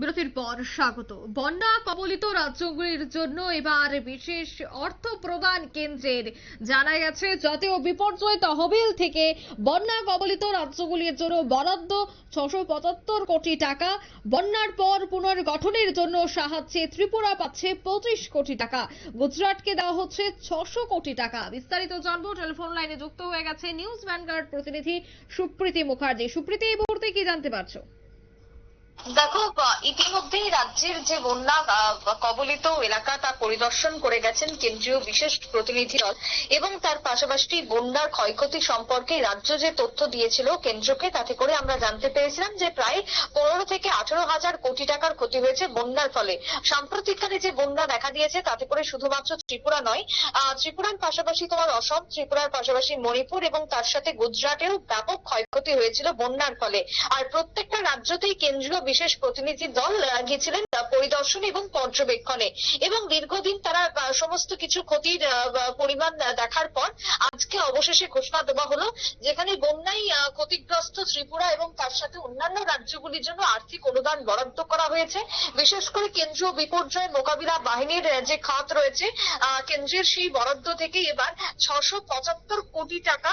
বিরতির পর স্বাগত। বন্যা কবলিত রাজ্যগুলির জন্য এবার বিশেষ অর্থ প্রদান কেন্দ্রের জানা গেছে জাতীয় বিপর্যয় তহবিল থেকে বন্যা কবলিত রাজ্যগুলির জন্য বরাদ্দ ছশো পঁচাত্তর কোটি টাকা। বন্যার পর পুনর্গঠনের জন্য সাহায্যে ত্রিপুরা পাচ্ছে পঁচিশ কোটি টাকা। গুজরাটকে দেওয়া হচ্ছে ছশো কোটি টাকা। বিস্তারিত জানব। টেলিফোন লাইনে যুক্ত হয়ে গেছে নিউজ ভ্যানগার্ড প্রতিনিধি সুপ্রীতি মুখার্জি। সুপ্রীতি, এই মুহূর্তে কি জানতে পারছ? দেখো আহ, ইতিমধ্যেই রাজ্যের যে বন্যা কবলিত এলাকা তা পরিদর্শন করে গেছেন কেন্দ্রীয় বিশেষ প্রতিনিধি দল এবং তার পাশাপাশি বন্যার ক্ষয়ক্ষতি সম্পর্কে রাজ্য যে তথ্য দিয়েছিল কেন্দ্রকে তাতে করে আমরা জানতে পেরেছিলাম যে প্রায় পনেরো থেকে আঠারো হাজার কোটি টাকার ক্ষতি হয়েছে বন্যার ফলে। সাম্প্রতিককালে যে বন্যা দেখা দিয়েছে তাতে করে শুধুমাত্র ত্রিপুরা নয় আহ, ত্রিপুরার পাশাপাশি তোমার অসম ত্রিপুরার পাশাপাশি মণিপুর এবং তার সাথে গুজরাটেও ব্যাপক ক্ষয়ক্ষতি হয়েছিল বন্যার ফলে। আর প্রত্যেকটা রাজ্যতেই কেন্দ্রীয় বিশেষ প্রতিনিধি দল গিয়েছিলেন পরিদর্শন এবং পর্যবেক্ষণে। এবং দীর্ঘদিন তারা সমস্ত কিছু ক্ষতির পরিমাণ দেখার পর আজকে অবশেষে ঘোষণা দেওয়া হলো যেখানে বন্যায় ক্ষতিগ্রস্ত ত্রিপুরা এবং তার সাথে অন্যান্য রাজ্যগুলির জন্য আর্থিক অনুদান বরাদ্দ করা হয়েছে। বিশেষ করে কেন্দ্রীয় বিপর্যয় মোকাবিলা বাহিনীর যে খাত রয়েছে কেন্দ্রের সেই বরাদ্দ থেকে এবার ছশো পঁচাত্তর কোটি টাকা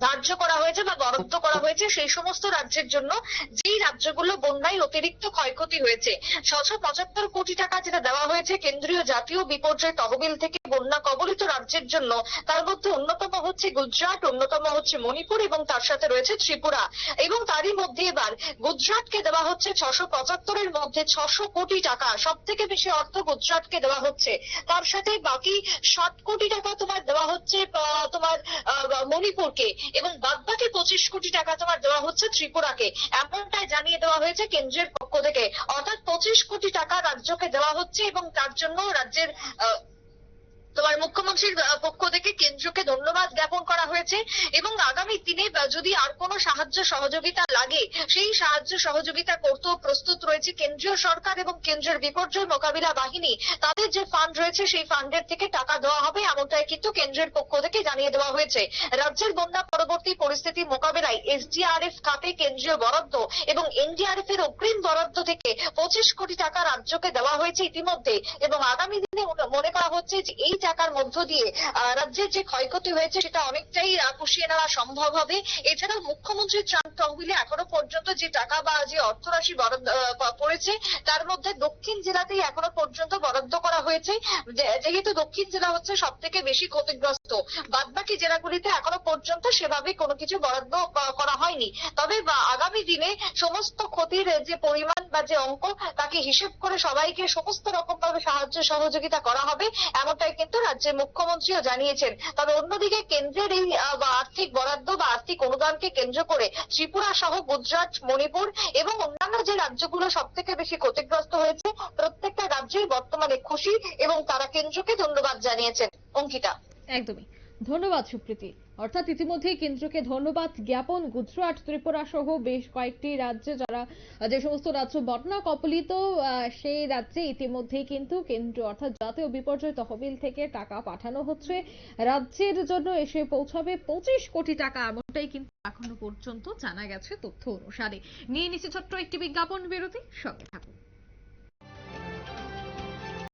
ধার্য করা হয়েছে বা বরাদ্দ করা হয়েছে সেই সমস্ত রাজ্যের জন্য যেই রাজ্যগুলো বন্যায় অতিরিক্ত ক্ষয়ক্ষতি হয়েছে। ছশো পঁচাত্তর কোটি টাকা যেটা দেওয়া হয়েছে কেন্দ্রীয় জাতীয় বিপর্যয় তহবিল থেকে বন্যা কবলিত রাজ্যের জন্য, তার মধ্যে অন্যতম হচ্ছে গুজরাট, অন্যতম হচ্ছে মণিপুর এবং তার সাথে রয়েছে ত্রিপুরা। এবং তারই মধ্যে এবার গুজরাটকে দেওয়া হচ্ছে ছশো পঁচাত্তরের মধ্যে ছশো কোটি টাকা। সব থেকে বেশি অর্থ গুজরাটকে দেওয়া হচ্ছে। তার সাথে বাকি ষাট কোটি টাকা তোমার দেওয়া হচ্ছে তোমার মণিপুরকে। এবং বাদবাকি পঁচিশ কোটি টাকা তোমার দেওয়া হচ্ছে ত্রিপুরাকে। এমনটাই জানিয়ে দেওয়া হয়েছে কেন্দ্রের পক্ষ থেকে। অর্থাৎ পঁচিশ কোটি টাকা রাজ্যকে দেওয়া হচ্ছে এবং তার জন্য রাজ্যের তোমার মুখ্যমন্ত্রীর পক্ষ থেকে কেন্দ্রকে ধন্যবাদ জ্ঞাপন করা হয়েছে এবং আগামী দিনে যদি আর কোনো সাহায্য সহযোগিতা লাগে, সেই সাহায্য সহযোগিতা করতেও প্রস্তুত রয়েছে কেন্দ্রীয় সরকার এবং কেন্দ্রের বিপর্যয় মোকাবিলা বাহিনী। তাদের যে ফান্ড রয়েছে, সেই ফান্ডের থেকে টাকা দেওয়া হবে, এমনটাই কিন্তু কেন্দ্রের পক্ষ থেকে জানিয়ে দেওয়া হয়েছে। রাজ্যের বন্যা পরবর্তী পরিস্থিতি মোকাবেলায় এসডিআরএফ খাতে কেন্দ্রীয় বরাদ্দ এবং এনডিআরএফ এর অগ্রিম বরাদ্দ থেকে পঁচিশ কোটি টাকা রাজ্যকে দেওয়া হয়েছে ইতিমধ্যে। এবং আগামী দিনে মনে- মনে করা হচ্ছে যে এই টাকার মধ্য দিয়ে রাজ্যের যে ক্ষয়ক্ষতি হয়েছে সেটা অনেকটাই পুষিয়ে নেওয়া সম্ভব হবে। এছাড়াও মুখ্যমন্ত্রীর ত্রাণ তহবিলে এখনও পর্যন্ত যে টাকা বা যে অর্থরাশি বরাদ্দ পড়েছে, তার মধ্যে দক্ষিণ জেলাতেই এখনও পর্যন্ত বরাদ্দ করা হয়েছে। যেহেতু দক্ষিণ জেলা হচ্ছে সব থেকে বেশি ক্ষতিগ্রস্ত, বাদবাকি জেলাগুলিতে এখনও পর্যন্ত সেভাবে কোনো কিছু বরাদ্দ করা হয়নি। তবে আগামী দিনে সমস্ত ক্ষতির যে পরিমাণ বা যে অঙ্ক, তাকে হিসেব করে সবাইকে সমস্ত রকম ভাবে সাহায্য সহযোগিতা করা হবে। এমনটাই কিন্তু রাজ্যের মুখ্যমন্ত্রীও জানিয়েছেন। তবে অন্যদিকে কেন্দ্রের এই আর্থিক বরাদ্দ বা আর্থিক অনুদানকে কেন্দ্র করে ত্রিপুরা সহ গুজরাট, মণিপুর এবং অন্যান্য যে রাজ্যগুলো সব থেকে বেশি ক্ষতিগ্রস্ত হয়েছে, প্রত্যেকটা রাজ্যই বর্তমানে খুশি এবং তারা কেন্দ্রকে ধন্যবাদ জানিয়েছেন। অঙ্কিতা। একদমই। ধন্যবাদ সুপ্রীতি। অর্থাৎ ইতিমধ্যেই কেন্দ্রকে ধন্যবাদ জ্ঞাপন। গুজরাট, ত্রিপুরা সহ বেশ কয়েকটি রাজ্যে যারা যে সমস্ত রাজ্য বন্যা কবলিত সেই রাজ্যে ইতিমধ্যেই কিন্তু কেন্দ্র অর্থাৎ জাতীয় বিপর্যয় তহবিল থেকে টাকা পাঠানো হচ্ছে। রাজ্যের জন্য এসে পৌঁছাবে পঁচিশ কোটি টাকা, এমনটাই কিন্তু এখনও পর্যন্ত জানা গেছে তথ্য অনুসারে। নিয়ে নিচ্ছে ছোট্ট একটি বিজ্ঞাপন বিরতি, সঙ্গে থাকুন।